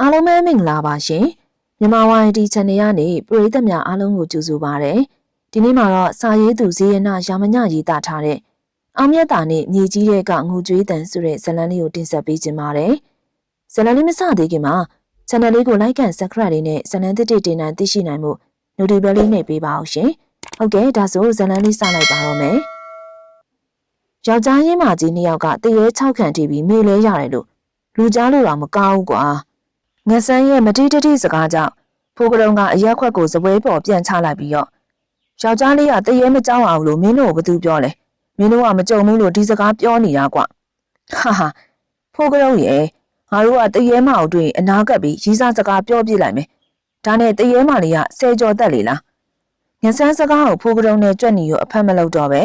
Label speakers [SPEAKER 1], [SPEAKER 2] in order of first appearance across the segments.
[SPEAKER 1] အားလုံးပဲမင်္ဂလာပါရှင်မြန်မာဝိုင်းဒီ channel ကနေပရိသတ်များအားလုံးကိုကြိုဆိုပါရစေဒီနေ့မှာတော့စာရေးသူဇေယနာရာမညရေးသားထားတဲ့အောင်မြတ်တာနဲ့မြေကြီးတဲ့ကငိုကြွေးတန်ဆိုတဲ့ဇာတ်လမ်းလေးကိုတင်ဆက်ပေးခြင်းပါတယ်ဇာတ်လမ်းလေးမစသေးခင်မှာ channel လေးကို like and subscribe လေးနဲ့ဇာတ်လမ်းတစ်တစ်တင်တန်းသိရှိနိုင်မှု notification လေးနှိပ်ပေးပါအောင်ရှင်ဟုတ်ကဲ့ဒါဆိုဇာတ်လမ်းလေးစလိုက်ပါတော့မယ်ယောက်ျားရင်းမကြီးနှစ်ယောက်ကတရေ6ခန့်တီးပြီးမေလဲရတယ်လို့လူကြားလို့တော့မကောင်းဘူးကွာ ငဆန်းရဲ့မတိတတိစကားကြောင့်ဖိုးကရုံကအရက်ခွက်ကိုစပွဲပေါ်ပြန်ချလိုက်ပြီးတော့ယောက်ျားလေးကတရေမကြောက်အောင်လို့မင်းတို့ကဘာသူပြောလဲမင်းတို့ကမကြုံဘူးလို့ဒီစကားပြောနေတာကွာဟာဟာဖိုးကရုံရဲ့ငါတို့ကတရေမအောင်တွေ့အနာကပ်ပြီးရီးစားစကားပြောပြလိုက်မယ်ဒါနဲ့တရေမလေးကဆဲကြော်တက်လေလားငဆန်းစကားကိုဖိုးကရုံနဲ့ကြွက်နီကိုအဖက်မလုပ်တော့ပဲ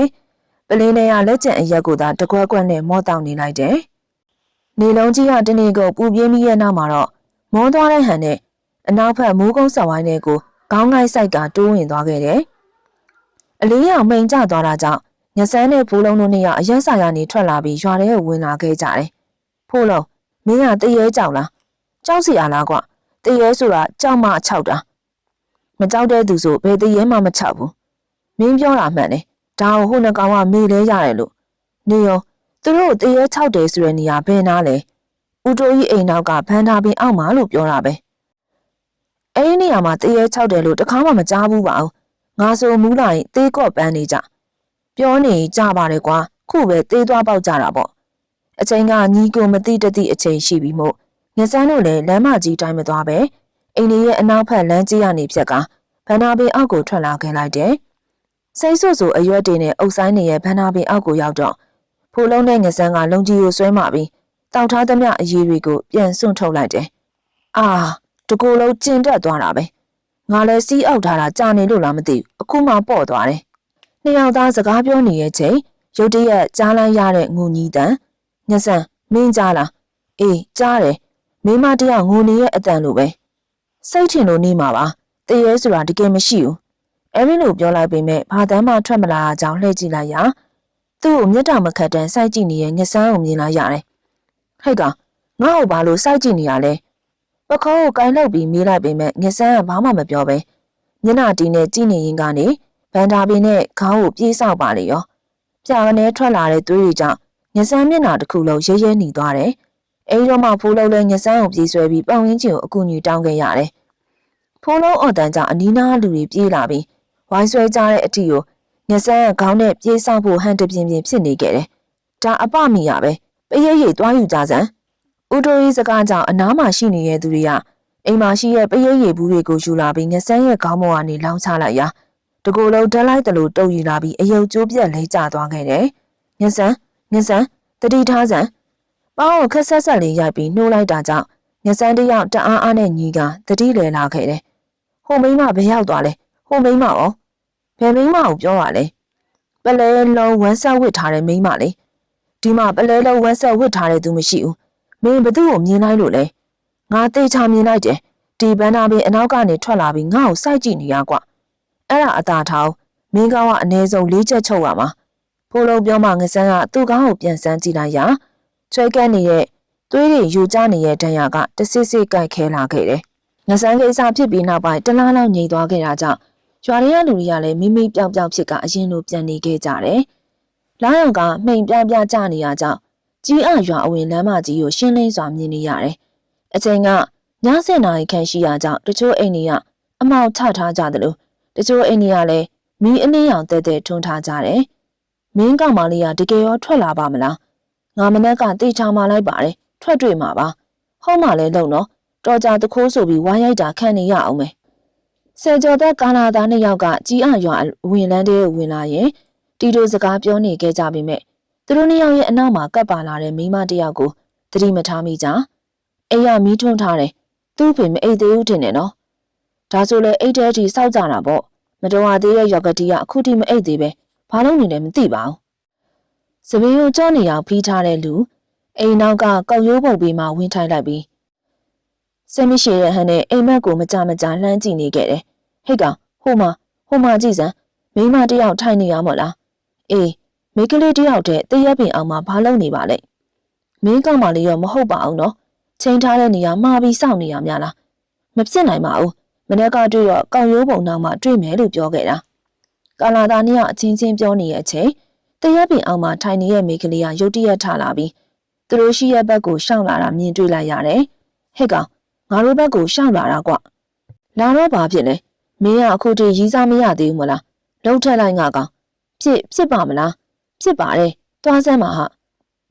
[SPEAKER 1] ပလင်းထဲကလက်ကျန်အရက်ကိုသာတကွက်ကွက်နဲ့မောတောင်နေလိုက်တယ်နေလုံးကြီးကတနေ့ကိုပူပြင်းပြီးရဲ့နောက်မှာတော့ မောသွားတဲ့ဟန်နဲ့အနောက်ဘက်မိုးကုန်းဆက်ဝိုင်းတွေကိုခေါင်းငိုက်ဆိုင်ကတိုးဝင်သွားခဲ့တယ်။အလေးရောင်မိန်ကျသွားတာကြောင့်ညဆန်းနဲ့ဖိုးလုံးတို့နှစ်ယောက်အရက်ဆိုင်ကနေထွက်လာပြီးရွာထဲကိုဝင်လာခဲ့ကြတယ်။ဖိုးလုံးမင်းကတရေကြောက်လား။ကြောက်စီရလားကွ။တရေဆိုတာကြောက်မှခြောက်တာ။မကြောက်တဲ့သူဆိုဘယ်တရေမှမခြောက်ဘူး။မင်းပြောတာမှန်တယ်။ဒါကိုဟိုနှကောင်ကမေ့လဲရတယ်လို့။နေရောသူတို့တရေခြောက်တယ်ဆိုတဲ့နေရာဘယ်နာလဲ။ ဦးတိုးကြီးအိမ်နောက်ကဖန်ထားပင်အောက်မှာလို့ပြောတာပဲ။အဲ့ဒီနေရာမှာတရေခြောက်တယ်လို့တခါမှမကြားဘူးပါဘူး။ငါဆိုမူးလိုက်သေးကော့ပန်းနေကြ။ပြောနေကြပါတယ်ကွာ။ခုပဲသေးသွားပေါက်ကြတာပေါ့။အချိန်ကညီကိုမသိတသိအချိန်ရှိပြီမို့ငစန်းတို့လည်းလမ်းမကြီးတိုင်းမသွားပဲအိမ်လေးရဲ့အနောက်ဖက်လမ်းကြီးကနေဖြက်ကဗန္နာပင်အောက်ကိုထွက်လာခဲ့လိုက်တယ်။စိတ်ဆွဆူအရွက်တွေနဲ့အုပ်ဆိုင်နေရဲ့ဗန္နာပင်အောက်ကိုရောက်တော့ဖိုးလုံးတဲ့ငစန်းကလုံကြီးကိုဆွဲမှပြီး တောက်ထားသမျှအရေးတွေကိုပြန်စွန့်ထုတ်လိုက်တယ်။အာတကူလုံးကျင်တက်သွားတာပဲ။ငါလည်းစီးအောက်ထားတာကြာနေလို့လားမသိဘူး။အခုမှပေါ့သွားတယ်။နှစ်ယောက်သားစကားပြောနေရဲ့ချိန်ရုတ်တရက်ကြားလိုက်ရတဲ့ငုံကြီးတန်ညစံမင်းကြားလားအေးကြားတယ်မိမတယောက်ငိုနေရဲ့အတန်လိုပဲစိတ်ထင်လို့နေမှာပါတရေဆိုတာတကယ်မရှိဘူးအဲ့ဒီလိုပြောလိုက်ပေမဲ့ဘာတမ်းမှထွက်မလာအောင်လှည့်ကြည့်လိုက်ရသူ့ကိုမျက်တောင်မခတ်တန်းစိုက်ကြည့်နေတဲ့ငဆန်းကိုမြင်လာရတယ် ဟဲ့ကောင်ငါ့ကိုဘာလို့စိုက်ကြည့်နေရလဲပခေါကိုကိုင်းလောက်ပြီးမေးလိုက်ပေမဲ့ငဆန်းကဘာမှမပြောပဲမျက်နှာတီးနဲ့ကြည့်နေရင်ကနေဗန်ဒါပင်နဲ့ခေါင်းကိုပြေးဆောက်ပါလေရောပြာကနေထွက်လာတဲ့သွေးတွေကြောင့်ငဆန်းမျက်နှာတစ်ခုလုံးရဲရဲหนีသွားတယ်အဲဒီတော့မှဖိုးလုံးလည်းငဆန်းကိုပြေးဆွဲပြီးပတ်ဝန်းကျင်ကိုအကူအညီတောင်းခဲ့ရတယ်ဖိုးလုံးအော်တန်ကြောင့်အနီးနားလူတွေပြေးလာပြီးဝိုင်းဆွဲကြတဲ့အထီကိုငဆန်းကခေါင်းနဲ့ပြေးဆောက်ဖို့ဟန်တပြင်းပြင်းဖြစ်နေခဲ့တယ်ဒါအပမီရပဲ ပရိရိသွားယူကြစမ်းဦးတိုးကြီးစကားကြောင့်အနားမှာရှိနေတဲ့သူတွေကအိမ်မှာရှိတဲ့ပရိရိဘူးတွေကိုယူလာပြီးငဆန်းရဲ့ခေါင်းပေါ်ကနေလောင်းချလိုက်ရာတကူလုံးတက်လိုက်တယ်လို့တုံယူလာပြီးအယုတ်ကျိုးပြက်လဲကျသွားခဲ့တယ်။ငဆန်းငဆန်းတတိထားစံပေါင်းကိုခက်ဆက်ဆက်လေးရိုက်ပြီးနှိုးလိုက်တာကြောင့်ငဆန်းတယောက်တအားအားနဲ့ညီကတတိလဲလာခဲ့တယ်။ဟိုမိမဘယ်ရောက်သွားလဲ။ဟိုမိမရောဘယ်မိမကိုပြောရလဲ။ပလဲလုံးဝမ်းဆက်ဝစ်ထားတဲ့မိမလေ။ ဒီမှာပလဲလုံးဝမ်းဆက်ဝစ်ထားတဲ့သူမရှိဘူး။မင်းဘသူ့ကိုမြင်လိုက်လို့လဲ။ငါတေချာမြင်လိုက်တယ်။ဒီဘန်းနာပင်အနောက်ကနေထွက်လာပြီးငါ့ကိုစိုက်ကြည့်နေရကွ။အဲ့ဒါအသာထောင်းမင်းကောင်းကအ ਨੇ ဆုံးလေးချက်ချုပ်ရမှာ။ဖိုးလုံးပြောမှငစန်းကသူ့ကောင်းကိုပြန်စမ်းကြည့်လိုက်ရာချွဲကန်းနေတဲ့သွေးတွေယူကျနေတဲ့ဒဏ်ရာကတစစ်စစ်ကြိုက်ခဲလာခဲ့တယ်။ငစန်းကိစ္စဖြစ်ပြီးနောက်ပိုင်းတလားလောက်ငြိမ်သွားခဲ့တာကြောင့်ရွာထဲကလူတွေကလည်းမိမိပြောင်ပြောင်ဖြစ်ကအရင်လိုပြန်နေခဲ့ကြတယ်။ လာရောင်ကမှိန်ပြပြကြနေရကြောင်းကြီးအရွာအဝင်လမ်းမကြီးကိုရှင်းလင်းစွာမြင်နေရတယ်။အချိန်ကည7နာရီခန့်ရှိရာကြောင့်တချို့အိမ်တွေကအမောက်ချထားကြတယ်လို့တချို့အိမ်တွေကလည်းမီးအနှင်းရောင်တဲတဲထွန်းထားကြတယ်။မင်းကောင်မလေးကတကယ်ရောထွက်လာပါမလား။ငါမနက်ကတေချာမှလိုက်ပါတယ်။ထွက်တွေ့မှာပါ။ဟုတ်မှလည်းလုံတော့တော်ကြတခိုးဆိုပြီးဝိုင်းရိုက်တာခံနေရအောင်မယ်။ဆယ်ကျော်သက်ကာလာသားနှစ်ယောက်ကကြီးအရွာဝင်လန်းတဲ့ဝင်လာရင် တီတိုစကားပြောနေခဲ့ကြပေမဲ့သူတို့နှစ်ယောက်ရဲ့အနောက်မှာကပ်ပါလာတဲ့မိန်းမတစ်ယောက်ကိုသတိမထားမိကြ။အိမ်ကမီးထွန်းထားတယ်။သူ့ဖေမအိတ်သေးဘူးထင်တယ်နော်။ဒါဆိုလေအိတ်တဲတီစောက်ကြတာပေါ့။မတော်ရသေးတဲ့ယောက်ကတိကအခုထိမအိတ်သေးပဲ။ဘာလို့နေလဲမသိပါဘူး။စပင်းကိုကြောနေအောင်ပြီးထားတဲ့လူအိမ်နောက်ကကောက်ရိုးပုတ်ပြီးမှဝင်းထိုင်လိုက်ပြီးစက်မရှိတဲ့ဟန်နဲ့အိမ်မက်ကိုမကြမကြလှမ်းကြည့်နေခဲ့တယ်။ဟိတ်ကောင်ဟိုမှာဟိုမှာကြည့်စမ်းမိမတယောက်ထိုင်နေရမို့လား။ အေးမိကလေးတယောက်တည်းတရက်ပင်အောင်မှာဘာလုပ်နေပါလဲ။မင်းကောင်မလေးရောမဟုတ်ပါအောင်နော်။ချိန်ထားတဲ့နေရာမှာပြီးစောင့်နေရများလားမဖြစ်နိုင်ပါဘူးမနေ့ကတွေ့တော့ကောက်ရိုးပုံနောက်မှာတွေ့မယ်လို့ပြောခဲ့တာကာလာသားနှစ်ယောက်အချင်းချင်းပြောနေတဲ့အချိန်တရက်ပင်အောင်မှာထိုင်နေတဲ့မိန်းကလေးကရုတ်တရက်ထလာပြီးသူတို့ရှိရဲ့ဘက်ကိုရှောင်လာတာမြင်တွေ့လိုက်ရတယ်ဟဲ့ကောင်ငါတို့ဘက်ကိုရှောင်လာတာကွလာတော့ဘာဖြစ်လဲမင်းကအခုတည်းရီးစားမရသေးဘူးမလားလှုပ်ထက်လိုက်ငါကောင် ဖြစ်ဖြစ်ပါမလားဖြစ်ပါတယ်တွားစမ်းပါဟာ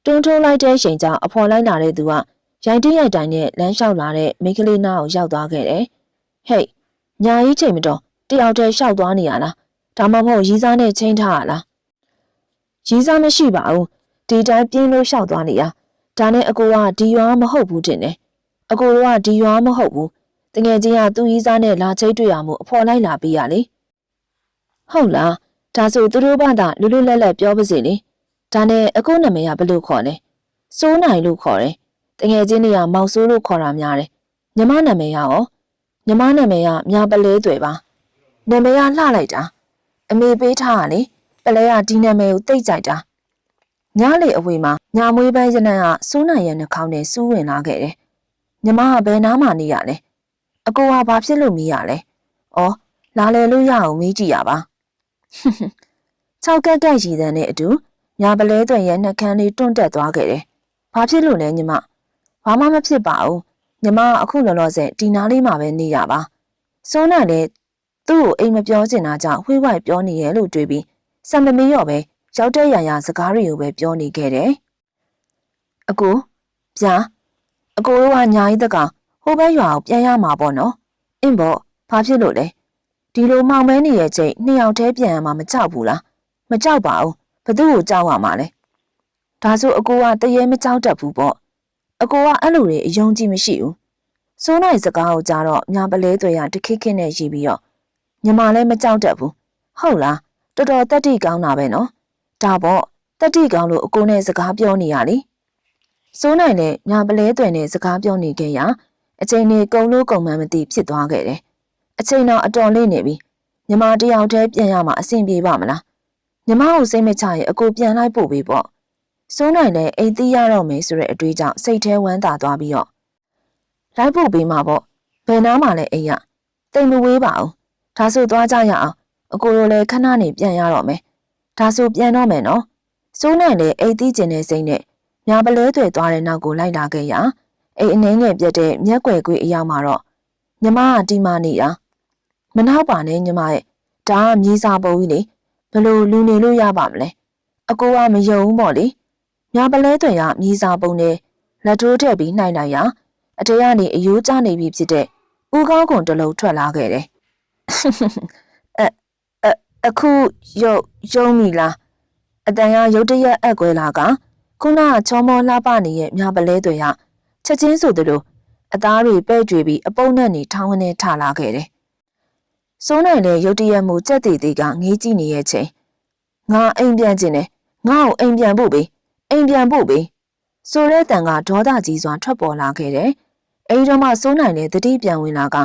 [SPEAKER 1] တွန်းထိုးလိုက်တဲ့ချိန်ကျအဖော်လိုက်လာတဲ့သူကရိုက်တိရိုက်တိုင်းနဲ့လမ်းလျှောက်လာတဲ့မိန်းကလေးနားကိုရောက်သွားခဲ့တယ်ဟေးညာကြီးချိန်မတော်တယောက်တည်းလျှောက်သွားနေရလားဒါမှမဟုတ်ရီးစားနဲ့ချင်းထားရလားရီးစားမရှိပါဘူးဒီတိုင်းပြင်းလို့လျှောက်သွားနေရဒါနဲ့အကိုကဒီရွာမဟုတ်ဘူးတင်တယ်အကိုတို့ကဒီရွာမဟုတ်ဘူးတငယ်ချင်းကသူ့ရီးစားနဲ့လာချိတ်တွေ့ရမှုအဖော်လိုက်လာပြီးရလေဟုတ်လား ဒါဆိုသူတို့ဘာသာလွတ်လွတ်လပ်လပ်ပြောပါစေလေဒါနဲ့အကိုနာမည်ကဘယ်လိုခေါ်လဲစိုးနိုင်လို့ခေါ်တယ်တငယ်ချင်းတွေကမောက်ဆိုးလို့ခေါ်တာများတယ်ညီမနာမည်ကရောညီမနာမည်ကမြပလဲတွေပါနာမည်ကလှလိုက်တာအမေပေးထားတာလေပလဲကဒီနာမည်ကိုတိတ်ကြိုက်တာညလေအဝေးမှာညာမွေးပန်းရနံ့ကစိုးနိုင်ရဲ့နှာခေါင်းနဲ့စူးဝင်လာခဲ့တယ်ညီမကဘယ်နားမှနေရလဲအကိုကဘာဖြစ်လို့မီးရလဲဩလာလေလို့ရအောင်မေးကြည့်ရပါ ၆ကက်ကက်ရည်တန်းနဲ့အတူညာပလဲတွေရဲ့နှကန်းလေးတွန့်တက်သွားခဲ့တယ်ဘာဖြစ်လို့လဲညီမဘာမှမဖြစ်ပါဘူးညီမအခုလောလောဆယ်ဒီနားလေးမှာပဲနေရပါစိုးနိုင်လည်းသူ့ကိုအိမ်မပြောချင်တာကြောင့်ဝှေ့ဝိုက်ပြောနေရဲ့လို့တွေးပြီးစံမမေးရော့ပဲရောက်တဲ့ရရစကားတွေကိုပဲပြောနေခဲ့တယ်အကိုဗျာအကိုတို့ကညာကြီးတကောင်ဟိုဘက်ရွာကိုပြန်ရမှာပေါ့နော်အင်းပေါ့ဘာဖြစ်လို့လဲ ဒီလိုမောင်မဲနေရဲ့ချိန်နှစ်ယောက်တည်းပြန်ရမှာမကြောက်ဘူးလားမကြောက်ပါဘူးဘသူ့ကိုကြောက်ရမှာလဲဒါဆိုအကိုကတရေမကြောက်တတ်ဘူးပေါ့အကိုကအဲ့လိုတွေအယုံကြည်မရှိဘူးစိုးနိုင်စကားကိုကြားတော့ညာပလဲတွေရတခိခိနဲ့ရီးပြီးတော့ညီမလည်းမကြောက်တတ်ဘူးဟုတ်လားတော်တော်တက်တိကောင်းတာပဲနော်ဒါပေါ့တက်တိကောင်းလို့အကိုနဲ့စကားပြောနေရလေစိုးနိုင်လည်းညာပလဲတွေနဲ့စကားပြောနေခဲ့ရအချိန်နေကုံလို့ကုံမှန်းမသိဖြစ်သွားခဲ့တယ် အချိန်တော့အတော်လေးနေပြီညီမတယောက်တည်းပြန်ရမှာအဆင်ပြေပါမလားညီမကိုစိတ်မချရင်အကိုပြန်လိုက်ပို့ပေးပေါ့စိုးနိုင်လည်းအိမ်သိရတော့မယ်ဆိုတဲ့အတွေးကြောင့်စိတ်ထဲဝမ်းသာသွားပြီးတော့လိုက်ဖို့ပေးမှာပေါ့ဘယ်နားမှလည်းအိမ်ရတိမ်မဝေးပါဘူးဒါဆိုသွားကြရအောင်အကိုလိုလည်းခဏနေပြန်ရတော့မယ်ဒါဆိုပြန်တော့မယ်နော်စိုးနိုင်လည်းအိမ်သိကျင်တဲ့စိတ်နဲ့ညာပလဲတွေသွားတဲ့နောက်ကိုလိုက်လာခဲ့ရအိမ်အနှင်းငယ်ပြတ်တဲ့မျက်ွယ်ကွေးအရောက်မှာတော့ညီမကတီမာနေတာ မနောက်ပါနဲ့ညီမရဲ့ဒါကမြေစာပုံကြီးလေဘလို့လူနေလို့ရပါမလဲအကိုကမယုံဘူးပေါ့လေညာပလဲတွေကမြေစာပုံနဲ့လက်ထိုးထည့်ပြီးနှိုက်လိုက်ရာအတေးကနေအယိုးကျနေပြီဖြစ်တဲ့ဦးကောင်းကွန်တစ်လုံးထွက်လာခဲ့တယ်အအအခုရုပ်ယုံမိလားအတန်ရရုတ်တရက်အက်ကွဲလာကခုနကချောမောလှပနေရဲ့မြပလဲတွေကချက်ချင်းဆိုသလိုအသားတွေပဲ့ကြွေပြီးအပုပ်နဲ့နေထောင်းကနေထလာခဲ့တယ်။ စိုးနိုင်တဲ့ရုတ်တရက်မှုကြက်တီတီကငေးကြည့်နေရဲ့ချိန်ငါအိမ်ပြန်ခြင်းနဲ့ငါ့ကိုအိမ်ပြန်ဖို့ပေးအိမ်ပြန်ဖို့ပေးဆိုတဲ့တန်ကဒေါသကြီးစွာထွက်ပေါ်လာခဲ့တယ်။အဲဒီတော့မှစိုးနိုင်တဲ့တတိပြန်ဝင်လာက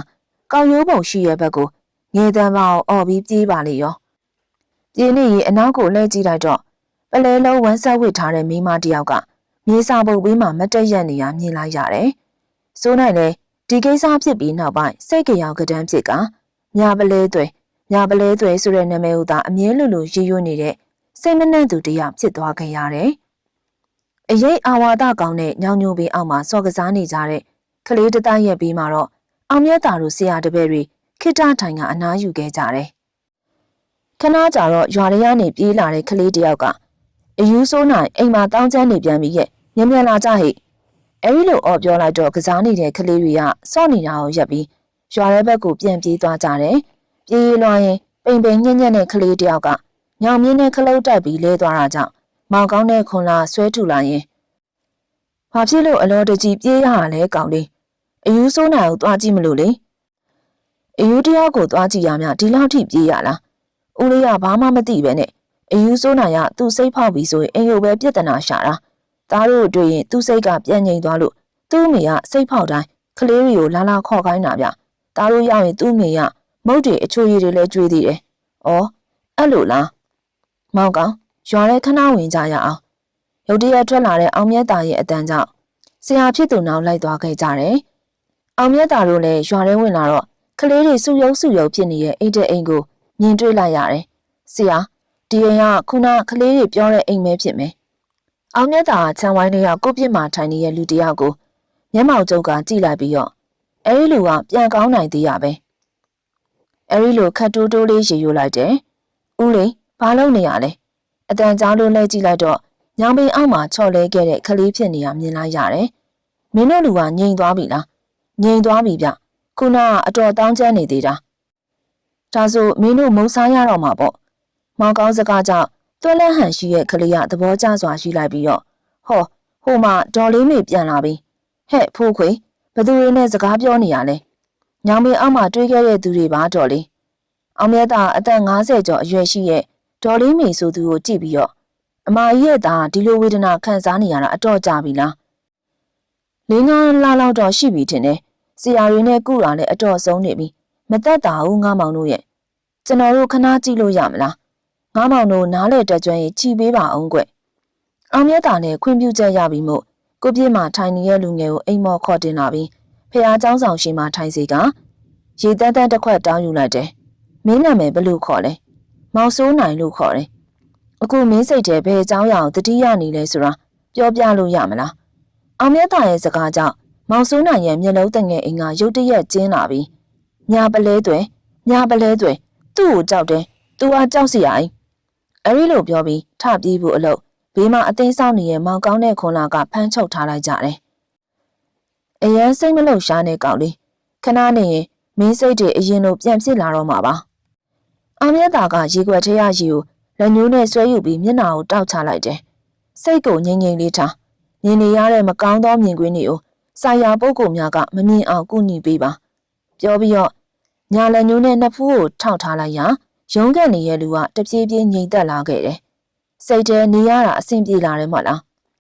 [SPEAKER 1] ကောက်ရိုးပုံရှိရဲ့ဘက်ကိုငယ်တန်းပါအောင်အော်ပြီးပြေးပါလေရော။ပြေးနေရင်အနောက်ကိုလှည့်ကြည့်လိုက်တော့ပလဲလုံးဝမ်းဆက်ဝစ်ထားတဲ့မိမတယောက်ကမြေစာပုတ်ဘေးမှာမတက်ရက်နေရမြင်လိုက်ရတယ်။စိုးနိုင်လေဒီကိစ္စဖြစ်ပြီးနောက်ပိုင်းစိတ်ကြောင်ကတန်းဖြစ်က မြပလဲသွဲမြပလဲသွဲဆိုတဲ့နာမည်ကိုသာအမြဲလိုလိုရည်ရွနေတဲ့စိတ်မနှံ့သူတယောက်ဖြစ်သွားခဲ့ရတယ်။အရေးအာဝါဒကောင်းတဲ့ညောင်ညိုပင်အောက်မှာစော်ကစားနေကြတဲ့ကလေးတသားရဲ့ပြီးမှာတော့အောင်မြတ်တာတို့ဆရာတပည့်တွေခိတ္တထိုင်ကအနားယူခဲ့ကြတယ်။ခဏကြာတော့ရွာရရနေပြေးလာတဲ့ကလေးတယောက်ကအယူဆိုးနိုင်အိမ်မှာတောင်းချမ်းနေပြန်ပြီးရဲ့ညံ့ညံ့လာကြဟိအဲဒီလိုအော်ပြောလိုက်တော့ကစားနေတဲ့ကလေးတွေကစော့နေတာကိုရက်ပြီး ရွာရဲဘက်ကိုပြန်ပြေးသွားကြတယ်။ပြေးလွှားရင်ပိန်ပိန်ညံ့ညံ့တဲ့ကလေးတယောက်ကညောင်မြင်းနဲ့ခလုတ်တက်ပြီးလဲသွားတာကြောင့်မောင်ကောင်းတဲ့ခွန်လာဆွဲထူလာရင်ဘာဖြစ်လို့အလောတကြီးပြေးရတာလဲကောင်လေးအယူဆိုးနိုင်ကိုသွားကြည့်မလို့လေအယူတယောက်ကိုသွားကြည့်ရမြဒီလောက်ထိပြေးရလားဦးလေးကဘာမှမသိပဲနဲ့အယူဆိုးနိုင်ကသူ့စိတ်ဖောက်ပြီးဆိုရင်အိမ်ကိုပဲပြဿနာရှာတာသားတို့တွေ့ရင်သူ့စိတ်ကပြန်ငြိမ်သွားလို့သူ့အမေကစိတ်ဖောက်တိုင်းကလေးတွေကိုလာလာခေါ်ခိုင်းတာဗျ သားတို့ရောက်ရင်သူ့အမေကမုတ်တွေအချိုရည်တွေလည်းကျွေးသေးတယ်ဩအဲ့လိုလားမောင်ကောင်ရွာထဲခဏဝင်ကြရအောင်ရုတ်တရက်ထွက်လာတဲ့အောင်မြတ်သားရဲ့အတန်းကြောင့်ဆရာဖြစ်သူနောက်လိုက်သွားခဲ့ကြတယ်။အောင်မြတ်တာတို့လည်းရွာထဲဝင်လာတော့ကလေးတွေစုယုံစုယုံဖြစ်နေတဲ့အိတ်တဲ့အိမ်ကိုမြင်တွေ့လိုက်ရတယ်။ဆရာဒီအိမ်ကခုနကလေးတွေပြောတဲ့အိမ်ပဲဖြစ်မယ်။အောင်မြတ်တာကခြံဝိုင်းတွေကကိုပြစ်မှထိုင်နေတဲ့လူတစ်ယောက်ကိုမျက်မှောက်ကျုပ်ကကြည့်လိုက်ပြီးတော့ အဲဒီလူကပြန်ကောင်းနိုင်သေးရပဲ။အဲဒီလိုခတ်တိုးတိုးလေးရေယူလိုက်တယ်။ဦးလေးဘာလုပ်နေရလဲ။အတန်ကြားလို့လဲကြည့်လိုက်တော့ညောင်ပင်အောက်မှာချော်လဲခဲ့တဲ့ကလေးဖြစ်နေရမြင်လိုက်ရတယ်။မင်းတို့လူကငြိမ်သွားပြီလား။ငြိမ်သွားပြီဗျ။ခုနကအတော်တောင်းကျမ်းနေသေးတာ။ဒါဆိုမင်းတို့မုံစားရတော့မှာပေါ့။မောင်ကောင်းစကားကြောင့်တွဲလန်းဟန်ရှိရဲ့ကလေးကသဘောကျစွာရှိလိုက်ပြီးတော့ဟောဟိုမှာဒေါ်လေးမေပြန်လာပြီ။ဟဲ့ဖိုးခွေ ဘသူတွေနဲ့စကားပြောနေရလဲ။ညောင်ပင်အောက်မှာတွေးခဲ့တဲ့သူတွေပါတော်လေး။အောင်မြတ်သားအသက်50ကျော်အရွယ်ရှိရဲ့ဒေါ်လေးမေဆိုသူကိုကြည့်ပြီးတော့အမကြီးရဲ့သားဒီလိုဝေဒနာခံစားနေရတာအတော့ကြပြီလားလေးငါးလလောက်တော့ရှိပြီထင်တယ်ဆရာတွေနဲ့ကုတာလည်းအတော့ဆုံးနေပြီမသက်တာဘူးငါမောင်တို့ရဲ့ကျွန်တော်တို့ခဏကြည့်လို့ရမလားငါမောင်တို့နားလေတက်ကြွရင်ကြည်ပေးပါအောင်ကွအောင်မြတ်တာနဲ့ခွင့်ပြုချက်ရပြီမို့ ကိုပြည့်မှာထိုင်နေတဲ့လူငယ်ကိုအိမ်မော်ခေါ်တင်လာပြီးဖះเจ้าဆောင်ရှိမှထိုင်စီကရေတန်းတန်းတစ်ခွက်တောင်းယူလိုက်တယ်မင်းနာမည်ဘယ်လိုခေါ်လဲမောင်စိုးနိုင်လို့ခေါ်တယ်အခုမင်းစိတ်ထဲဘယ်အကြောင်းအရာကိုတတိယနေလဲဆိုတာပြောပြလို့ရမလားအောင်မြတ်တာရဲ့စကားကြောင့်မောင်စိုးနိုင်ရဲ့မျက်လုံးတငယ်အင်ကရုတ်တရက်ကျင်းလာပြီးညာပလဲတွေညာပလဲတွေသူ့ကိုကြောက်တယ်သူကကြောက်စီရိုင်းအဲ့ဒီလိုပြောပြီးထပြေးဖို့အလုပ် ဘေးမှာအသိဆောင်နေတဲ့မောင်ကောင်းတဲ့ခွန်လာကဖမ်းချုပ်ထားလိုက်ကြတယ်အရန်စိတ်မလုံရှားတဲ့ကောင်လေးခဏနေရင်မင်းစိတ်တွေအရင်လိုပြန်ဖြစ်လာတော့မှာပါအောင်မြတ်တာကရေခွက်ထဲရရေကိုလက်ညှိုးနဲ့ဆွဲယူပြီးမျက်နှာကိုတောက်ချလိုက်တယ်။စိတ်ကိုငြိမ်ငြိမ်လေးထားမြင်နေရတဲ့မကောင်းသောမြင်ကွင်းတွေကိုစာယာပုဂ္ဂိုလ်များကမမြင်အောင်ကုညီပေးပါ။ပြောပြီးတော့ညာလက်ညှိုးနဲ့နှစ်ဖူးကိုထောက်ထားလိုက်ရာရုံးကန်နေတဲ့လူကတပြေးပြေးငြိမ်သက်လာခဲ့တယ်။ စိတ်ထဲနေရတာအဆင်ပြေလာတယ်မဟုတ်လား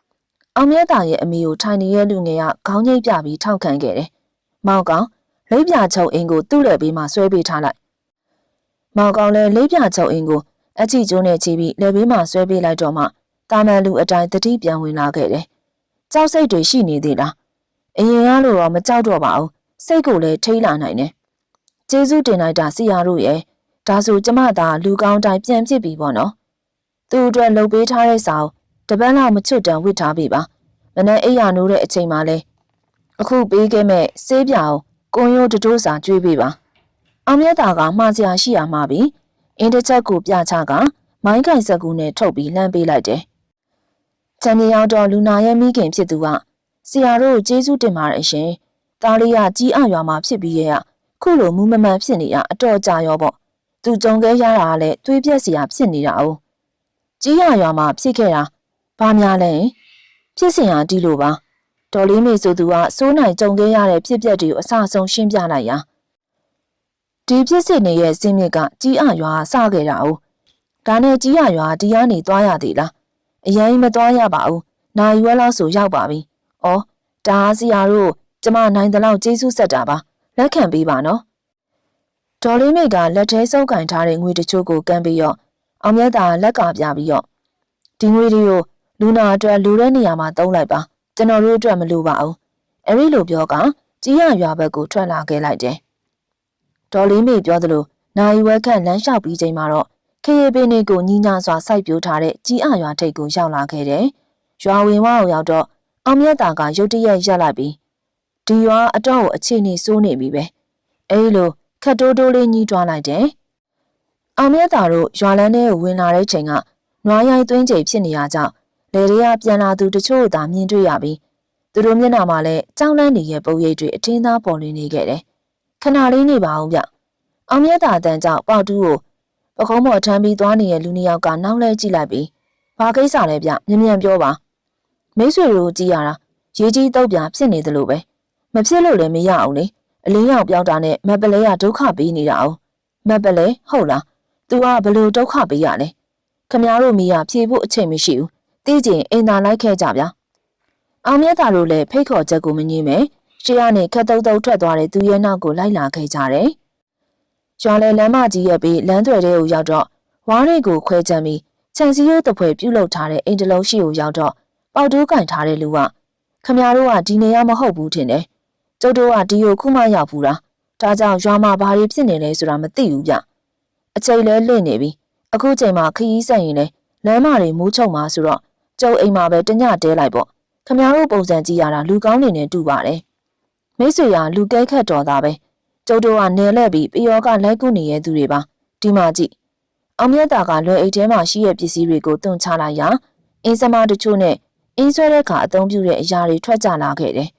[SPEAKER 1] ။အောင်မြတ်တာရဲ့အမေကိုထိုင်နေတဲ့လူငယ်ကခေါင်းငိတ်ပြပြီးထောက်ခံခဲ့တယ်။မောင်ကောင်လိပ်ပြချုပ်အင်းကိုသူ့လက်ဘေးမှာဆွဲပေးထားလိုက်။မောင်ကောင်လည်းလိပ်ပြချုပ်အင်းကိုအချီကျိုးနဲ့ချီပြီးလက်ဘေးမှာဆွဲပေးလိုက်တော့မှတာမန်လူအတိုင်းတတိပြန်ဝင်လာခဲ့တယ်။ကြောက်စိတ်တွေရှိနေသေးလား။အရင်ကလိုတော့မကြောက်တော့ပါဘူး။စိတ်ကိုလည်းထိလာနိုင်တယ်။ကျေးဇူးတင်လိုက်တာစီယာတို့ရဲ့ဒါဆိုကျမသာလူကောင်းတိုင်းပြန်ဖြစ်ပြီပေါ့နော်။ သူ့အတွက်လှုပ်ပေးထားတဲ့စာကိုတပန်းလောက်မချွတ်တန်ဝစ်ထားပြီပါ။မနေ့အိယာနိုးတဲ့အချိန်မှလဲအခုပေးခဲ့မဲ့ဆေးပြာကိုကွန်ရိုးတတိုးစာကျွေးပေးပါ။အောင်မြတ်တာကမှားစရာရှိရမှာပြီ။အင်းတစ်ချက်ကိုပြချကမိုင်းကင်စက်ကူနဲ့ထုတ်ပြီးလှမ်းပေးလိုက်တယ်။ချန်မြေရောက်တော့လူနာရဲ့မိခင်ဖြစ်သူကဆရာတို့ကျေးဇူးတင်ပါတယ်ရှင်။တားလေးကကြီးအရွာမှာဖြစ်ပြီးရဲ့ခုလိုမူးမမှန်ဖြစ်နေတာအတော်ကြာရောပေါ့။သူကြုံခဲ့ရတာကလည်းသွေးပြက်စရာဖြစ်နေတာ哦။ ကြီးအရွာမှာဖြစ်ခဲ့တာဘာများလဲ။ဖြစ်စဉ်ဟာဒီလိုပါ။ဒေါ်လေးမေဆိုသူကစိုးနိုင်ကြုံခဲ့ရတဲ့ဖြစ်ပျက်တွေကိုအဆအဆုံးရှင်းပြလိုက်ရာ။ဒီဖြစ်စစ်နေရဲ့စင်းမြစ်ကကြီးအရွာစခဲ့တာ哦ဒါနဲ့ကြီးအရွာဒီကနေသွားရသေးလားအရင်မသွားရပါဘူးနိုင်ရွယ်လောက်ဆိုရောက်ပါပြီဩဒါဆရာတို့ကျမနိုင်တဲ့လောက်ကျေးဇူးဆက်တာပါလက်ခံပေးပါနော်ဒေါ်လေးမိတ်ကလက်ထဲစုပ်ကင်ထားတဲ့ငွေတချို့ကိုကမ်းပြီးတော့ အောင်မြတ်တာလက်ကပြပြီးတော့ဒီငွေတွေကိုလူနာအတွက်လူတဲ့နေရာမှာသုံးလိုက်ပါကျွန်တော်တို့အတွက်မလိုပါဘူးအဲ့ဒီလိုပြောကကြီးရရွာဘက်ကိုထွက်လာခဲ့လိုက်တယ်ဒေါ်လေးမေပြောသလိုနိုင်ဝဲခန့်လမ်းလျှောက်ပြီးချိန်မှာတော့ခရီးပင်တွေကိုညီညာစွာစိုက်ပျိုးထားတဲ့ကြီးအရွာထိပ်ကိုရောက်လာခဲ့တယ်။ရွာဝင်ဝအောင်ရောက်တော့အောင်မြတ်တာကရုတ်တရက်ရက်လိုက်ပြီးဒီရွာအတော့ကိုအခြေအနေစိုးနေပြီပဲ။အဲဒီလိုခက်တိုးတိုးလေးညီးတွားလိုက်တယ်။ အောင်မြတ်တာတို့ရွာလန်းထဲကိုဝင်လာတဲ့ချိန်ကနွားရိုင်းသွင်းချိန်ဖြစ်နေရကြောင်းလေတွေကပြန်လာသူတချို့သာမြင်တွေ့ရပြီးသူတို့မျက်နှာမှာလည်းကြောင်းလန်းနေတဲ့ပုံရိပ်တွေအထင်းသားပေါ်လွင်နေခဲ့တယ်။ခဏလေးနေပါအောင်ဗျ။အောင်မြတ်တာတန်ကြောင့်ပေါတူးကိုပကုံးပေါ်ထမ်းပြီးသွားနေတဲ့လူနှစ်ယောက်ကနောက်လဲကြည့်လိုက်ပြီးဘာကိစ္စလဲဗျ။မြန်မြန်ပြောပါ။မိတ်ဆွေတို့ကြည့်ရတာရေးကြီးတုတ်ပြဖြစ်နေသလိုပဲ။မဖြစ်လို့လည်းမရအောင်လေ။အလင်းရောက်ပြောင်းတာနဲ့မပလဲကဒုက္ခပေးနေတာအောင်။မပလဲဟုတ်လား။ तू ကဘလို့ဒုက္ခပေးရလဲခမများတို့မိရဖြေဖို့အချိန်မရှိဘူးတိကျင်အိမ်သာလိုက်ခဲ့ကြဗျာအောင်မြတ်တာတို့လည်းဖိတ်ခေါ်ချက်ကိုမငြင်းမဲရှေ့ကနေခက်တုံတုံထွက်သွားတဲ့သူရဲ့နောက်ကိုလိုက်လာခဲ့ကြတယ်။ရွာလေလမ်းမကြီးရဲ့ပြီးလမ်းတွေထဲကိုရောက်တော့ဝါးတွေကိုခွဲချမ်းပြီးခြံစည်းရိုးတပွဲပြုတ်လုထားတဲ့အိမ်တလုံးရှိကိုရောက်တော့ပေါတူးကင်ထားတဲ့လူကခမရတို့ကဒီနေရာမဟုတ်ဘူးထင်တယ်ကျုပ်တို့ကဒီကိုခုမှရောက်ဘူးလားဒါကြောင့်ရွာမှာဘာတွေဖြစ်နေလဲဆိုတာမသိဘူးဗျ အချိန်လဲလင့်နေပြီအခုချိန်မှာခရီးဆက်ရင်လဲလမ်းမတွေမိုးချုံမှာဆိုတော့ကျုပ်အိမ်မှာပဲတညတဲလိုက်ပေါ့ခမရတို့ပုံစံကြည့်ရတာလူကောင်းနေနဲ့တူပါတယ်မိတ်ဆွေကလူကဲခတ်တော်သားပဲကျုပ်တို့ကနေလဲပြီးပျော်ကလိုက်ကုနေရသူတွေပါဒီမှာကြည့်အောင်မြတ်တာကလွယ်အိတ်ထဲမှာရှိတဲ့ပစ္စည်းတွေကိုတွန့်ချလိုက်ရာအင်းစမားတချို့နဲ့အင်းဆွဲတဲ့ခါအသုံးပြုတဲ့အရာတွေထွက်ကြလာခဲ့တယ်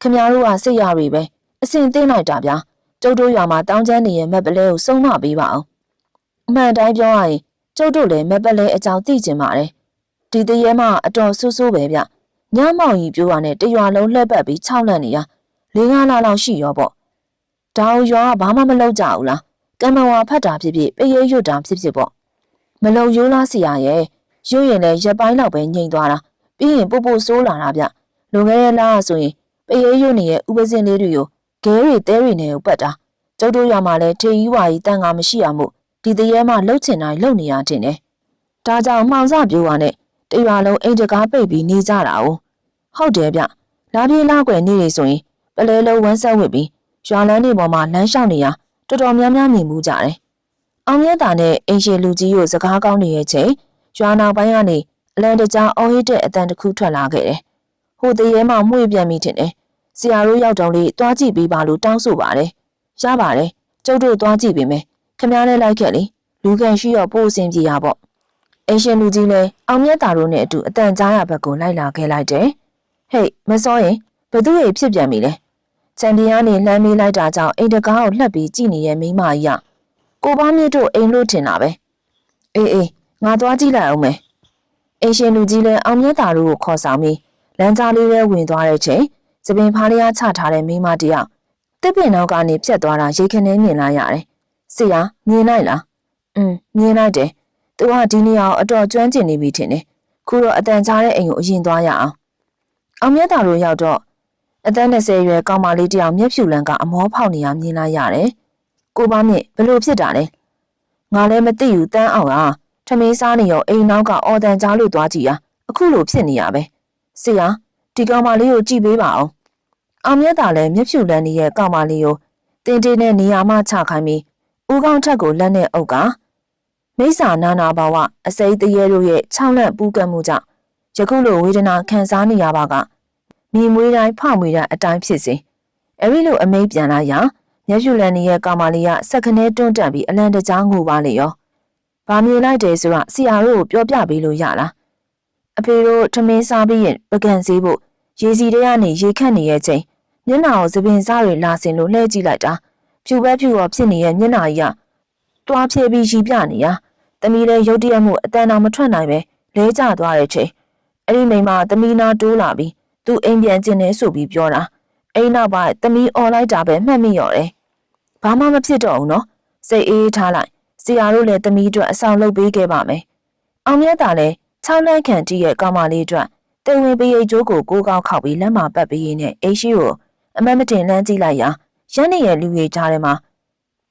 [SPEAKER 1] ခမရတို့ကစိတ်ရတွေပဲအစင်သိမ့်လိုက်တာဗျာကျုပ်တို့ရွာမှာတောင်းကျမ်းနေရဲ့မက်ပလဲကိုစုံမပေးပါအောင်အ မှန်တိုင်းပြောရရင်ကျုပ်တို့လည်းမက်ပလဲအကြောင်းသိကျင်ပါတယ်ဒီတရေမအတော်ဆိုးဆိုးပဲဗျညမောင်ကြီးပြောရနဲ့တရွာလုံးလှက်ပတ်ပြီးခြောက်လန့်နေရလေးငါးလလောက်ရှိရောပေါ့ဒါအောင်ရွာကဘာမှမလုပ်ကြဘူးလားကံမဝါဖတ်တာဖြစ်ဖြစ်ပရေရွတ်တာဖြစ်ဖြစ်ပေါ့မလုံရိုးလားစီရရဲ့ရွတ်ရင်လည်းရက်ပိုင်းလောက်ပဲငြိမ်သွားတာပြီးရင်ပို့ပို့ဆိုးလာတာဗျလွန်ခဲ့တဲ့လကဆိုရင်ပရေရွတ်နေရဲ့ဥပစင်လေးတွေကိုဂဲတွေတဲတွေနဲ့ကိုပတ်တာကျုပ်တို့ရမှာလဲထေကြီးဝါကြီးတန်ငါမရှိရမို့ ဒီတရေမှလှုပ်ချင်တိုင်းလှုပ်နေရတင်တယ်ဒါကြောင့်မှောင်စပြိုးရနဲ့တရွာလုံးအိမ်တကားပိတ်ပြီးနေကြတာ哦ဟုတ်တယ်ဗျလာပြေးလာွယ်နေနေဆိုရင်ပလဲလုံးဝမ်းဆက်ဝစ်ပြီးရွာလန်းတွေပေါ်မှာလမ်းလျှောက်နေရတော်တော်များများမြင်မှုကြတယ်အောင်မြတ်တာနဲ့အင်ရှင်လူကြီးကိုစကားကောင်းနေရဲ့ချိန်ရွာနောက်ပိုင်းကနေအလန်တကြားအော်ဟစ်တဲ့အတန်တစ်ခုထွက်လာခဲ့တယ်ဟိုတရေမှမှု့ပြန်မိတင်တယ်ဆရာတို့ရောက်တော့လေတွားကြည့်ပေးပါလို့တောင်းဆိုပါတယ်ရပါတယ်ကျုပ်တို့တွားကြည့်ပေးမယ် ခမားလေးလိုက်ခဲ့လေလူကန်ရှိတော့ပို့အဆင်ပြေရပေါ့အရှင်လူကြီးလည်းအောင်မြတ်တာတို့နဲ့အတူအတန်ကြားရဘက်ကိုလိုက်လာခဲ့လိုက်တယ်ဟေးမစောရင်ဘသူ့ရဲ့ဖြစ်ပြန်ပြီလဲချန်ပီယံနေလှမ်းမေးလိုက်တာကြောင့်အိမ်တကားကိုလှက်ပြီးကြည့်နေတဲ့မိမကြီးကကိုပါမြင့်တို့အိမ်လို့ထင်တာပဲအေးအေးငါသွားကြည့်လိုက်အောင်မယ်အရှင်လူကြီးလည်းအောင်မြတ်တာတို့ကိုခေါ်ဆောင်ပြီးလမ်းကြားလေးထဲဝင်သွားတဲ့ချိန်သပင်ဖားလျားချထားတဲ့မိမတယောက်တစ်ပင်နောက်ကနေဖြတ်သွားတာရိတ်ခနဲမြင်လိုက်ရတယ်။ ဆရာမြင်လိုက်လား။อืมမြင်လိုက်တယ်။သူကဒီနေရာကိုအတော်ကျွမ်းကျင်နေပြီထင်တယ်။ခုတော့အတန်ကြားတဲ့အိမ်ကိုအရင်သွားရအောင်။အောင်မြတ်တာတို့ရောက်တော့အသက်20ရွယ်ကောင်မလေးတယောက်မျက်ဖြူလန်းကအမောဖောက်နေရမြင်လိုက်ရတယ်။ကိုပါမြင့်ဘလို့ဖြစ်တာလဲ။ငါလည်းမသိဘူးတန်းအောင်လား။ထမင်းစားနေရောအိမ်နောက်ကအော်တန်ကြားလို့သွားကြည့်ရ။အခုလိုဖြစ်နေရပဲ။ဆရာဒီကောင်မလေးကိုကြည့်ပေးပါအောင်။အောင်မြတ်တာလည်းမျက်ဖြူလန်းနေတဲ့ကောင်မလေးကိုတင်းတင်းနဲ့နေရာမှချခိုင်းပြီး ဦးကောင်းထက်ကိုလက်နဲ့အုပ်ကမိစ္ဆာနာနာဘာဝအစိမ်းတရေတို့ရဲ့ခြောက်လန့်ပူးကပ်မှုကြောင့်ယခုလိုဝေဒနာခံစားနေရပါကမိမွေးတိုင်းဖမွေးတိုင်းအတိုင်းဖြစ်စေအဲဒီလိုအမိတ်ပြန်လာရာမျက်ဖြူလန်းနေတဲ့ကောင်မလေးကစက်ခနဲတွန်းတက်ပြီးအလံတကြားငိုပါလေရော။ဘာမြင်လိုက်တယ်ဆိုတာဆရာတို့ကိုပြောပြပေးလို့ရလား။အဖေတို့ထမင်းစားပြီးရင်ပကံစည်းဖို့ရေစီတဲကနေရေခတ်နေရဲ့ချိန်မျက်နှာကိုသပင်စားတွေလာစင်လို့လှဲကြည့်လိုက်တာ ဖြူပဲဖြူရောဖြစ်နေတဲ့မျက်နှာကြီးကတွားဖြဲပြီးရီပြနေရသမီးလည်းရုတ်တရက်မှုအတန်တော်မထွက်နိုင်ပဲလဲကျသွားတဲ့ချိန်အဲ့ဒီမိန်းမသမီးနာတိုးလာပြီးသူအိမ်ပြန်ကျင်နေဆိုပြီးပြောတာအိမ်နောက်ပါသမီးអော်လိုက်တာပဲမှတ်မိရော်တယ်ဘာမှမဖြစ်တော့ဘူးနော်စိတ်အေးထားလိုက်ဆရာတို့လည်းသမီးအတွက်အဆောင်လုပ်ပေးခဲ့ပါမယ်အောင်မြတ်တာလည်း၆လန်းခန့်တီးရဲ့ကောင်မလေးအတွက်တေဝင်ပရိတ်ကျိုးကိုကိုကောက်ခောက်ပြီးလက်မှာပတ်ပြီးနဲ့အိရှိကိုအမတ်မတင်လှမ်းကြည့်လိုက်ရာ ရန်နေရဲ့လူကြီးကြားထဲမှာ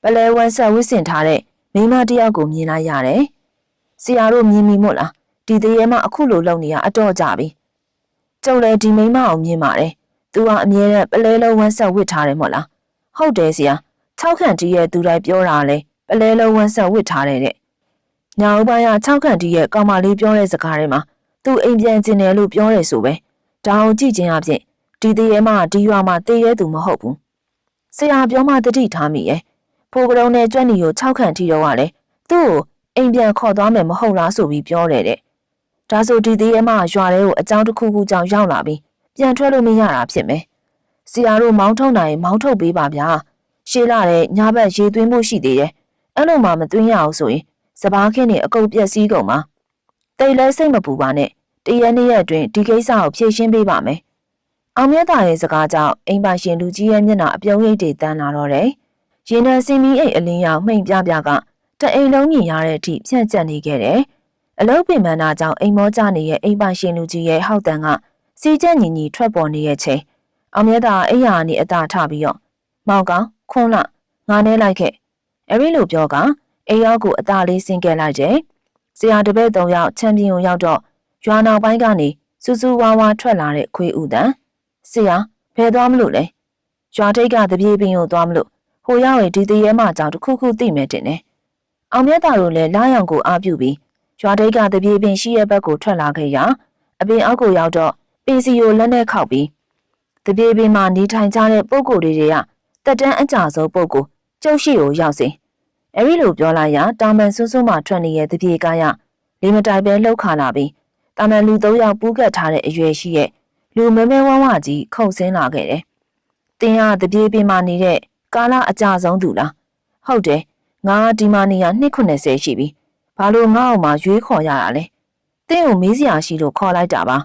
[SPEAKER 1] ပလဲဝမ်းဆက်ဝစ်စင်ထားတဲ့မိမတယောက်ကိုမြင်လိုက်ရတယ်။ဆရာတို့မြင်မိမို့လားဒီတရေမအခုလိုလုပ်နေရအတော့ကြပြီ။ကျုပ်လည်းဒီမိမအောင်မြင်ပါတယ်။ तू ကအမြဲတမ်းပလဲလုံးဝမ်းဆက်ဝစ်ထားတယ်မို့လား။ဟုတ်တယ်ဆရာ။၆ခန့်တီးရဲ့သူတိုင်းပြောတာလေပလဲလုံးဝမ်းဆက်ဝစ်ထားတယ်တဲ့။ညာဦးပိုင်းက၆ခန့်တီးရဲ့ကောင်မလေးပြောတဲ့စကားတွေမှာသူအိမ်ပြန်ကျင်တယ် လို့ပြောတယ်ဆိုပဲ။ဒါအောင်ကြည့်ခြင်းအပြင်ဒီတရေမဒီရွာမှာတည်ရဲသူမဟုတ်ဘူး ဆရာပြောမှတတိထားမိရဲ့ဖိုးကရုံနဲ့ကြွက်နီကို၆ခန့်ထီတော့ကလည်းသူ့ကိုအိမ်ပြန်ခေါ်သွားမယ်မဟုတ်လားဆိုပြီးပြောတယ်တဲ့ဒါဆိုဒီတရေမရွာထဲကိုအကြောင်းတစ်ခုခုကြောင့်ရောက်လာပြီးပြန်ထွက်လို့မရတာဖြစ်မယ်ဆရာတို့မောင်းထုတ်နိုင်မောင်းထုတ်ပေးပါဗျာရှေးလာတဲ့ညဘက်ရေသွင်းမှုရှိသေးတယ်အဲ့လိုမှမသွင်းရအောင်ဆိုရင်စပားခင်းနေအကုန်ပြက်စီးကုန်မှာတိတ်လဲစိတ်မပူပါနဲ့တရက်နေ့ရက်အတွင်းဒီကိစ္စကိုဖြေရှင်းပေးပါမယ် အောင်မြတ်တာရဲ့စကားကြောင့်အိမ်ပါရှင်လူကြီးရဲ့မျက်နှာအပြုံးရိပ်တွေတန်းလာတော့တယ်။ရင်ထဲစင်မီအိတ်အလင်းရောက်မှိန်ပြပြကတအိမ်လုံးမြင်ရတဲ့အထိဖြန့်ကျက်နေခဲ့တယ်။အလုတ်ပင်မနာကြောင့်အိမ်မောကျနေတဲ့အိမ်ပါရှင်လူကြီးရဲ့ဟောက်တန်ကစီကျက်ညီညီထွက်ပေါ်နေတဲ့ချိန်အောင်မြတ်တာအိယာနေအသာထပြီးတော့မောင်ကောင်ခွန်းလငါနဲ့လိုက်ခဲ့အဲ့ဒီလိုပြောကအိမ်ရောက်ကိုအသာလေးဆင်းခဲ့လိုက်တယ်။ဆရာတပည့်၃ယောက်ချန်ပီယံရောက်တော့ရွာနောက်ပိုင်းကနေစူးစူးဝါးဝါထွက်လာတဲ့ခွေးဥတန် ဆရာဘယ်သွားမလို့လဲရွာထိတ်ကတပြေးပင်ကိုသွားမလို့ဟိုရောက်ရင်ဒီတရေမကြောင့်တစ်ခုခုသိမယ်တင်တယ်အောင်မြတ်တာတို့လည်းလာရောင်ကိုအားပြုပြီးရွာထိတ်ကတပြေးပင်ရှိရဲ့ဘက်ကိုထွက်လာခဲ့ရာအပင်အောက်ကိုရောက်တော့ပင်စီကိုလက်နဲ့ခောက်ပြီးတပြေးပင်မှာနေထိုင်ကြတဲ့ပုံကိုယ်တွေကတက်တန်းအကြဆုံးပုံကိုကျုပ်ရှိကိုရောက်စေအဲ့ဒီလိုပြောလိုက်ရာတာမန်ဆွန်းဆွန်းမှထွက်နေတဲ့တပြေးကရလေမတိုင်ပဲလှုပ်ခါလာပြီးတာမန်လူ၃ယောက်ပူးကတ်ထားတဲ့အရွယ်ရှိရဲ့ လူမဲမဲဝဝကြီးခုန်ဆင်းလာခဲ့တယ်။တင်းရတပြေးပင်မှနေတဲ့ကာလအကြဆုံးသူလား။ဟုတ်တယ်။ငါဒီမာနီယာ290ရှိပြီ။ဘာလို့ငါ့အောင်မှရွေးခေါ်ရတာလဲ။တင်းကိုမေးစရာရှိလို့ခေါ်လိုက်တာပါ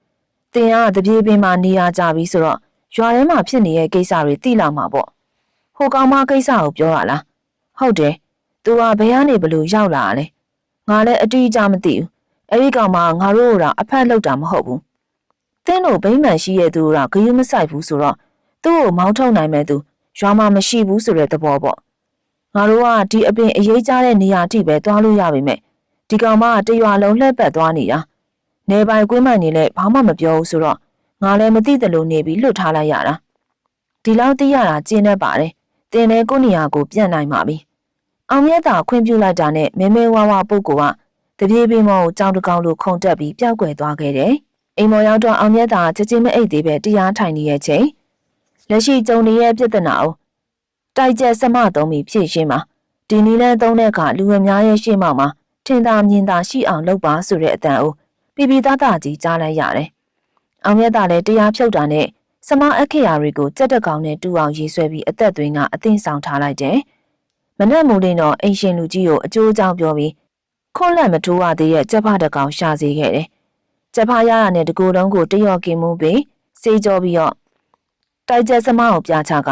[SPEAKER 1] ။တင်းရတပြေးပင်မှနေရကြပြီဆိုတော့ရွာထဲမှာဖြစ်နေတဲ့ကိစ္စတွေသိလာမှာပေါ့။ဟိုကောင်မကိစ္စကိုပြောရလား။ဟုတ်တယ်။ तू ကဘယ်ကနေဘလို့ရောက်လာတာလဲ။ငါလည်းအတိအကျမသိဘူး။အဲဒီကောင်မငါတို့ကအဖက်လောက်တာမဟုတ်ဘူး။ တင်းတို့ဗိမ္မာန်ရှိရဲ့သူကဂယုမဆိုင်ဘူးဆိုတော့သူ့ကိုမောင်းထုတ်နိုင်မဲ့သူရွာမှာမရှိဘူးဆိုတဲ့သဘောပေါ့။ငါတို့ကဒီအပင်အရေးကြတဲ့နေရာထိပဲသွားလို့ရပါမယ်။ဒီကောင်မကတရွာလုံးလှည့်ပတ်သွားနေတာ။နေပိုင်ကွင်းမှန်နေလဲဘာမှမပြောဘူးဆိုတော့ငါလည်းမသိတယ်လို့နေပြီးလွတ်ထားလိုက်ရတာ။ဒီလောက်သိရတာကျင်းနေပါတယ်။တင်းလည်းကိုနေရာကိုပြန့်နိုင်ပါပြီ။အောင်မြတ်တာခွင့်ပြုလိုက်တာနဲ့မဲမဲဝါဝပုတ်ကတပြေးပင်မောကိုကြောင်တကောင်လိုခုန်တက်ပြီးပျောက်ကွယ်သွားခဲ့တယ်။ အိမ်မော်ရောက်တော့အောင်မြတ်တာချက်ချင်းမအိတ်သေးပဲတရားထိုင်နေရဲ့ချိန်လက်ရှိကြုံနေရဲ့ပြဿနာကိုတိုက်ကျက်စမသုံးပြီးဖြည့်ရှင်းမှာဒီနီလန်းသုံးတဲ့အခါလူဝများရဲ့ရှေ့မှောက်မှာထင်သာမြင်သာရှိအောင်လုပ်ပါဆိုတဲ့အတန်အိုပြပြသားသားကြီးကြားလိုက်ရတယ်။အောင်မြတ်တာလည်းတရားဖြုတ်တာနဲ့စမအခရာတွေကိုကြက်တက်ကောင်နဲ့တူအောင်ရေးဆွဲပြီးအသက်သွင်းကအသင်းဆောင်ထားလိုက်တယ်။မနက်မိုးလင်းတော့အိမ်ရှင်လူကြီးကိုအကျိုးအကြောင်းပြောပြီးခွန်းလက်မထိုးရသေးရဲ့ကြက်ဖတကောင်ရှာစေခဲ့တယ်။ ကြက်ဖရရနဲ့တကူလုံးကိုတရော့ကင်မှုပြီးစေးကြောပြီးတော့တိုက်ကျက်စမကိုပြချက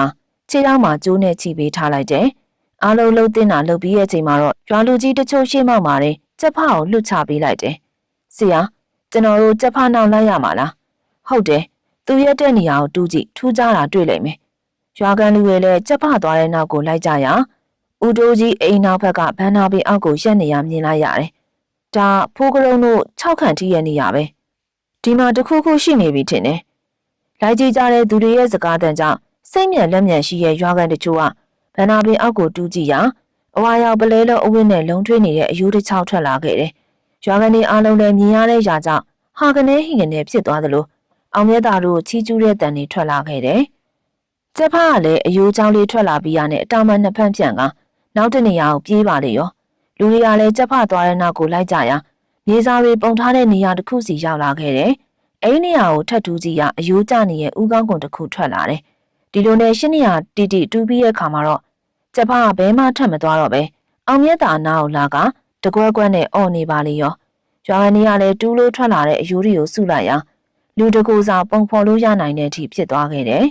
[SPEAKER 1] ခြေထောက်မှာကျိုးနဲ့ချိပေးထားလိုက်တယ်။အားလုံးလှုပ်တင်တာလှုပ်ပြီးရဲ့အချိန်မှာတော့ရွာလူကြီးတချို့ရှေ့မှမှာတယ်ကြက်ဖကိုလွတ်ချပေးလိုက်တယ်။ဆရာကျွန်တော်တို့ကြက်ဖနောက်လိုက်ရမှာလား။ဟုတ်တယ်။သူရက်တဲ့နေရာကိုတူးကြည့်ထူးခြားတာတွေ့လိမ့်မယ်။ရွာကန်လူတွေလည်းကြက်ဖသွားတဲ့နောက်ကိုလိုက်ကြရ။ဦးတိုးကြီးအိမ်နောက်ဘက်ကဘန်းနာပင်အောက်ကိုရက်နေရမြင်လိုက်ရတယ်။ဒါဖိုးကရုံတို့၆ခန့်ထိရဲ့နေရပဲ။ ဒီမှာတခုခုရှိနေပြီထင်တယ်။လိုက်ကြည့်ကြတဲ့သူတွေရဲ့စကားတန်ကြောင့်စိတ်မြန်လက်မြန်ရှိရဲ့ရွာကန်တချို့ကဘန်းနာပင်အောက်ကိုတူးကြည့်ရာအဝါရောက်ပလဲလောအဝင်းနဲ့လုံထွေးနေတဲ့အယိုးတစ်ချောင်းထွက်လာခဲ့တယ်။ရွာကန်တွေအားလုံးလည်းမြင်ရတဲ့ຢာကြောင့်ဟာကနေဟိကနေဖြစ်သွားသလိုအောင်မြတ်တာတို့ချီးကျူးတဲ့တန်တွေထွက်လာခဲ့တယ်။ကျက်ဖားကလည်းအယိုးချောင်းလေးထွက်လာပြီးရနဲ့အတာမန်နှစ်ဖက်ပြန်ကနောက်တနေရာကိုပြေးပါလေရောလူတွေကလည်းကြက်ဖသွားတဲ့နောက်ကိုလိုက်ကြရာ မြေစာတွေပုံထားတဲ့နေရာတစ်ခုစီရောက်လာခဲ့တယ်အဲ့ဒီနေရာကိုထပ်တူးကြည့်ရအယိုးကျနေတဲ့ဥကောင်းကုန်တစ်ခုထွက်လာတယ်ဒီလိုနဲ့ရှင်းနေရတီတီတူးပြီးရဲ့ခါမှာတော့ကြက်ဖကဘဲမှထပ်မသွားတော့ပဲအောင်မြတ်တာနာကိုလာကတကွဲကွဲနဲ့အော်နေပါလေရောရွာကနေရလဲတူးလို့ထွက်လာတဲ့အယိုးတွေကိုစုလိုက်ရာလူတကူစာပုံဖော်လို့ရနိုင်တဲ့အထိဖြစ်သွားခဲ့တယ်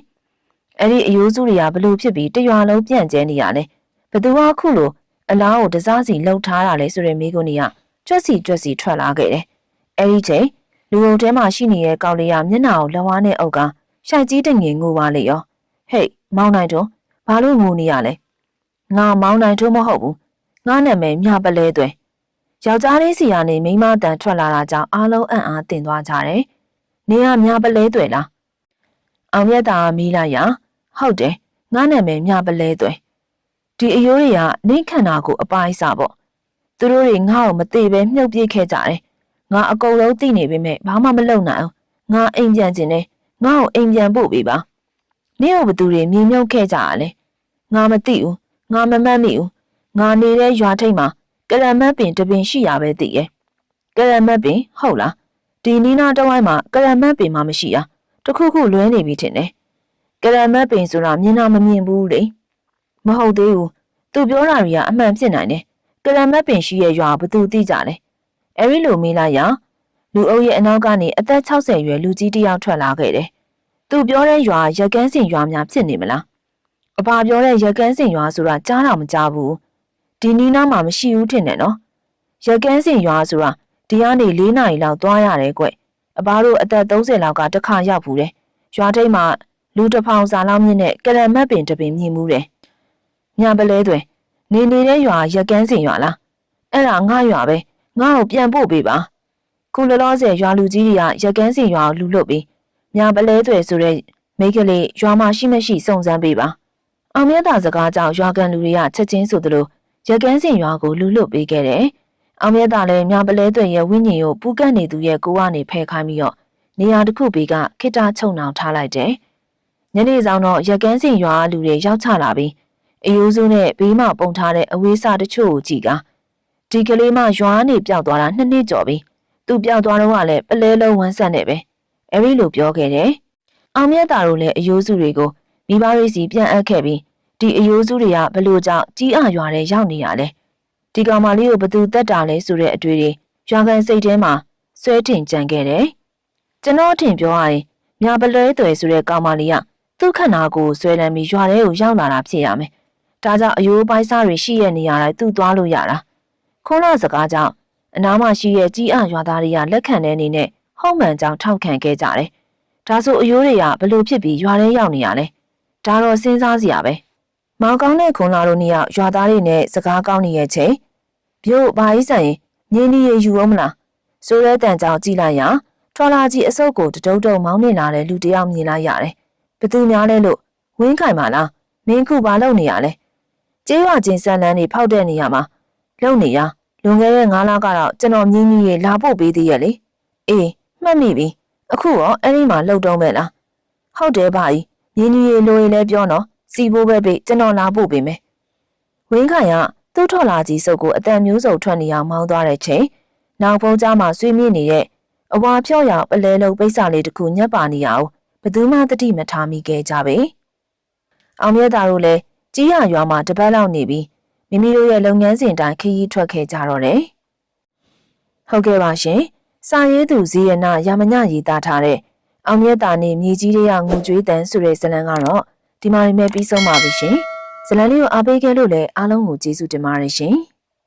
[SPEAKER 1] အဲ့ဒီအယိုးစုတွေကဘလို့ဖြစ်ပြီးတရွာလုံးပြန့်ကျဲနေရလဲဘသူကခုလိုအလားကိုတစားစီလှုပ်ထားတာလဲဆိုတဲ့မိကုန်းကြီးက ကြွက်စီကြွက်စီထွက်လာခဲ့တယ်။အဲဒီချိန်လူအုပ်ထဲမှာရှိနေတဲ့ကောက်လေးကမျက်နှာကိုလက်ဝါးနဲ့အုပ်ကရှိုက်ကြီးတငင်ငိုပါလေရော။ဟေးမောင်းနိုင်တော့ဘာလို့ငိုနေရလဲ။ငါမောင်းနိုင်တော့မဟုတ်ဘူး။ငါနာမည်မြပလဲသွဲ။ယောက်ျားလေးစီကနေမိန်းမတန်ထွက်လာတာကြောင့်အားလုံးအံ့အားသင်သွားကြတယ်။နေကမြပလဲသွဲလား။အောင်မြတ်တာမီးလိုက်ရဟုတ်တယ်ငါနာမည်မြပလဲသွဲ။ဒီအယိုးတွေကနှိမ့်ခန္ဓာကိုအပိုင်းစားပေါ့ သူတို့တွေငါ့ကိုမသေးပဲမြုပ်ပြစ်ခဲ့ကြတယ်ငါအကုန်လုံးသိနေပေမဲ့ဘာမှမလုပ်နိုင်အောင်ငါအိမ်ပြန်ခြင်းနဲ့ငါ့ကိုအိမ်ပြန်ပို့ပေးပါနင့်ကိုဘသူတွေမြင်မြုပ်ခဲ့ကြရလဲငါမသိဘူးငါမမှတ်မိဘူးငါနေတဲ့ရွာထိပ်မှာကရမတ်ပင်တပင်ရှိရပဲသိရဲ့ကရမတ်ပင်ဟုတ်လားဒီနီနာတဝိုင်းမှာကရမတ်ပင်မှမရှိရတခုခုလွဲနေပြီထင်တယ်ကရမတ်ပင်ဆိုတာမြင်တော့မမြင်ဘူးလေမဟုတ်သေးဘူးသူပြောတာတွေကအမှန်ဖြစ်နိုင်တယ် ကလမတ်ပင်ရှိရဲ့ရွာဘသူသိကြလဲအဲ့ဒီလိုမေးလိုက်ရလူအုပ်ရဲ့အနောက်ကနေအသက်60ရွယ်လူကြီးတယောက်ထွက်လာခဲ့တယ်သူပြောတဲ့ရွာရက်ကန်းစင်ရွာများဖြစ်နေမလားအဖပြောတဲ့ရက်ကန်းစင်ရွာဆိုတာကြားတော့မကြားဘူးဒီနီးနားမှာမရှိဘူးထင်တယ်နော်ရက်ကန်းစင်ရွာဆိုတာဒီကနေ၄နာရီလောက်သွားရတယ်ကွအဘတို့အသက်30လောက်ကတစ်ခါရောက်ဘူးတယ်ရွာထိပ်မှာလူတစ်ဖောင်စာလောက်မြင့်တဲ့ကလမတ်ပင်တပင်မြင်မှုတယ်ညာပလဲတွေ နေနေတဲ့ရွာရက်ကန်းစင်ရွာလားအဲ့ဒါငါရွာပဲငါ့ကိုပြန်ပို့ပေးပါခုလောလောဆယ်ရွာလူကြီးတွေကရက်ကန်းစင်ရွာကိုလူလွတ်ပြီးမြပလဲတွေဆိုတဲ့မိန်းကလေးရွာမှာရှိမရှိစုံစမ်းပေးပါအောင်မြတ်တာစကားကြောင့်ရွာကန်လူတွေကချက်ချင်းဆိုသလိုရကန်းစင်ရွာကိုလူလွတ်ပေးခဲ့တယ်အောင်မြတ်တာလည်းမြပလဲတွေရဲ့ဝိညာဉ်ကိုပူကတ်နေသူရဲ့ကိုယ်ကနေဖယ်ခိုင်းပြီးတော့နေရာတစ်ခုဘေးကခိတာချုံနှောင်ထားလိုက်တယ်ညနေဆောင်တော့ရကန်းစင်ရွာလူတွေရောက်ချလာပြီး အယိုးစုနဲ့ဘေးမှပုံထားတဲ့အဝေးစားတချို့ကိုကြည့်ကဒီကလေးမရွာနေပျောက်သွားတာနှစ်နှစ်ကျော်ပြီသူပျောက်သွားတော့ကလည်းပလဲလုံးဝမ်းဆက်နေပဲအဲ့ဒီလိုပြောခဲ့တယ်အောင်မြတ်တာတို့လည်းအယိုးစုတွေကိုမိဘတွေစီပြန်အပ်ခဲ့ပြီးဒီအယိုးစုတွေကဘလို့ကြောင့်ကြီးအရွာတဲ့ရောက်နေရလဲဒီကောင်မလေးကိုဘသူတက်တာလဲဆိုတဲ့အတွေ့တွေရွာကန်စိတ်ထဲမှာဆွဲထင်ကြံခဲ့တယ်ကျွန်တော်အထင်ပြောရရင်မြပလဲသွယ်ဆိုတဲ့ကောင်မလေးကသူ့ခန္ဓာကိုယ်ဆွဲလန်းပြီးရွာထဲကိုရောက်လာတာဖြစ်ရမယ် ဒါကြောင့်အယိုးပိုင်းစားတွေရှိရနေရတိုင်းသူ့သွားလို့ရတာခွန်းလာစကားကြောင့်အနားမှာရှိတဲ့ကြီးအရွာသားတွေကလက်ခံတဲ့အနေနဲ့ဟုတ်မှန်ကြောင်ထောက်ခံခဲ့ကြတယ်ဒါဆိုအယိုးတွေကဘလို့ဖြစ်ပြီးရွာထဲရောက်နေရလဲဒါတော့စဉ်းစားစရာပဲမောင်ကောင်းတဲ့ခွန်လာတို့နှစ်ယောက်ရွာသားတွေနဲ့စကားကောင်းနေရဲ့ချိန်ပြို့ဘာကြီးဆိုင်ငင်းနီရယူအောင်မလားဆိုရဲတန်ကြောင်ကြည့်လိုက်ရထွာလာကြီးအစုပ်ကိုတတုံတုံမောင်းနေလာတဲ့လူတစ်ယောက်မြင်လိုက်ရတယ်ဘသူများလဲလို့ဝင်းခိုင်ပါလားမင်းခုဘာလုပ်နေရလဲ ကျေးရွာချင်းဆန်လန်းနေဖောက်တဲ့နေရမှာလုံနေရလွန်ခဲ့တဲ့9လကတော့ကျွန်တော်မြင်းကြီးရေလာဖို့ပေးသေးရဲ့လေအေးမှတ်မိပြီအခုရောအဲ့ဒီမှာလှုပ်တော့မဲ့လားဟုတ်တယ်ဗျာကြီးမြင်းကြီးရေလိုရင်လည်းပြောနော်စီဖို့ပဲပေးကျွန်တော်လာဖို့ပေးမယ်ဝင်းခိုင်ကသူ့ထွက်လာကြီးစုပ်ကိုအတန်မျိုးစုံထွက်နေအောင်မောင်းသွားတဲ့ချိန်နောက်ဖုံးကြားမှာဆွေးမြင့်နေတဲ့အဝါဖြော့ရပလဲလုံးပိတ်စာလေးတစ်ခုညက်ပါနေရအောင်ဘယ်သူမှတတိမထားမိခဲ့ကြပဲအောင်မြတ်သားတို့လည်း ကြီးရရွာမှာတပတ်လောက်နေပြီးမိမိတို့ရဲ့လုပ်ငန်းစဉ်တိုင်းခရီးထွက်ခဲ့ကြတော့တယ်ဟုတ်ကဲ့ပါရှင်စာရေးသူဇီယနာရမညရေးသားထားတဲ့အောင်မြတ်သားနဲ့မြေကြီးတွေကငူကျွေးတန်းဆိုတဲ့ဇာတ်လမ်းကတော့ဒီမှာနေမဲ့ပြီးဆုံးပါပြီရှင်ဇာတ်လမ်းလေးကိုအားပေးခဲ့လို့လည်းအားလုံးကိုကျေးဇူးတင်ပါတယ်ရှင်